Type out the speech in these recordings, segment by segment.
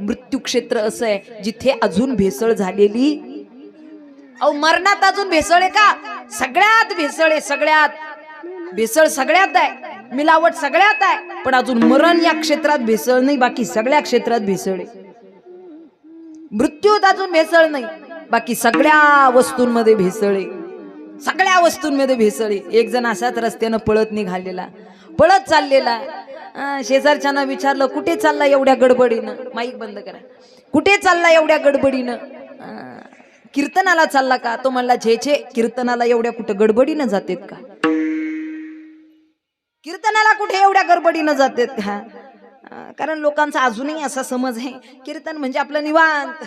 मृत्यू क्षेत्र असं आहे जिथे अजून भेसळ झालेली? अहो मरणात अजून भेसळ आहे का? सगळ्यात भेसळ आहे सगळ्यात. भेसळ सगळ्यात आहे मिलावट सगळ्यात आहे पण अजून मरण या क्षेत्रात भेसळ नाही बाकी सगळ्या क्षेत्रात भेसळ आहे. मृत्यूत अजून भेसळ नाही बाकी सगळ्या वस्तूंमध्ये भेसळ आहे. सगळ्या वस्तूंमध्ये भेसळ आहे. एक जण असाच रस्त्यानं पळत निघालेला. पळत चाललेला. शेजारच्यानं विचारलं कुठे चालला एवढ्या गडबडीनं? माईक बंद करा. कुठे चालला एवढ्या गडबडीनं? कीर्तनाला चालला का? तो म्हणला झे झे कीर्तनाला एवढ्या कुठं गडबडीनं जातेत का? कीर्तनाला कुठे एवढ्या गडबडीनं जातेत का? कारण लोकांचा अजूनही असा समज आहे कीर्तन म्हणजे आपलं निवांत.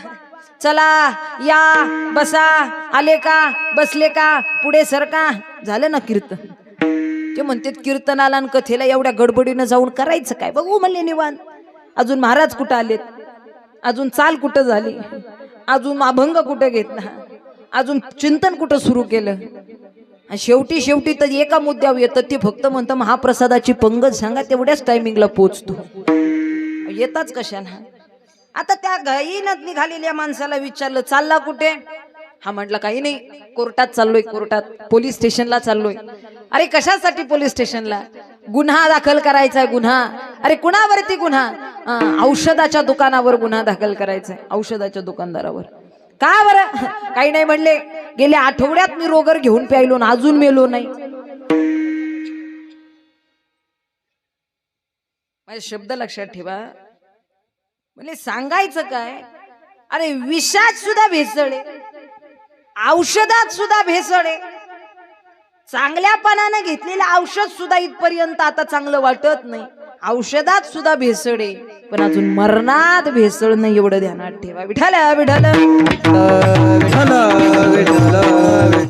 चला या बसा आले का बसले का पुढे सरका. झालं ना कीर्तन. ते म्हणतात कीर्तनाला आणि कथेला एवढ्या गडबडीनं जाऊन करायचं काय? बघू म्हणले निवान अजून महाराज कुठं आलेत? अजून चाल कुठं झाली? अजून अभंग कुठं घेतला? अजून चिंतन कुठं सुरू केलं? शेवटी शेवटी तर एका मुद्द्यावर येतं ते फक्त म्हणतं महाप्रसादाची पंगत सांगा तेवढ्याच टायमिंगला पोचतो. येताच कशाला आता त्या घाईनं निघालेल्या माणसाला विचारलं चालला कुठे? हा म्हटलं काही नाही कोर्टात चाललोय कोर्टात पोलीस स्टेशनला चाललोय. अरे कशासाठी पोलीस स्टेशनला? गुन्हा दाखल करायचा आहे गुन्हा. अरे कुणावरती गुन्हा? औषधाच्या दुकानावर गुन्हा दाखल करायचा आहे औषधाच्या दुकानदारावर. का बरं? काही नाही म्हणले. गेल्या आठवड्यात मी रोगर घेऊन प्यायलो ना अजून मेलो नाही. माझे शब्द लक्षात ठेवा. म्हणजे सांगायचं काय? अरे विषात सुद्धा भेसळ आहे औषधात सुद्धा भेसळ आहे चांगल्यापणानं घेतलेलं औषध सुद्धा इथपर्यंत आता चांगलं वाटत नाही. औषधात सुद्धा भेसळ आहे. पण अजून मरणात भेसळ नाही एवढं ध्यानात ठेवा. विठाला विठाला विठ्ठल.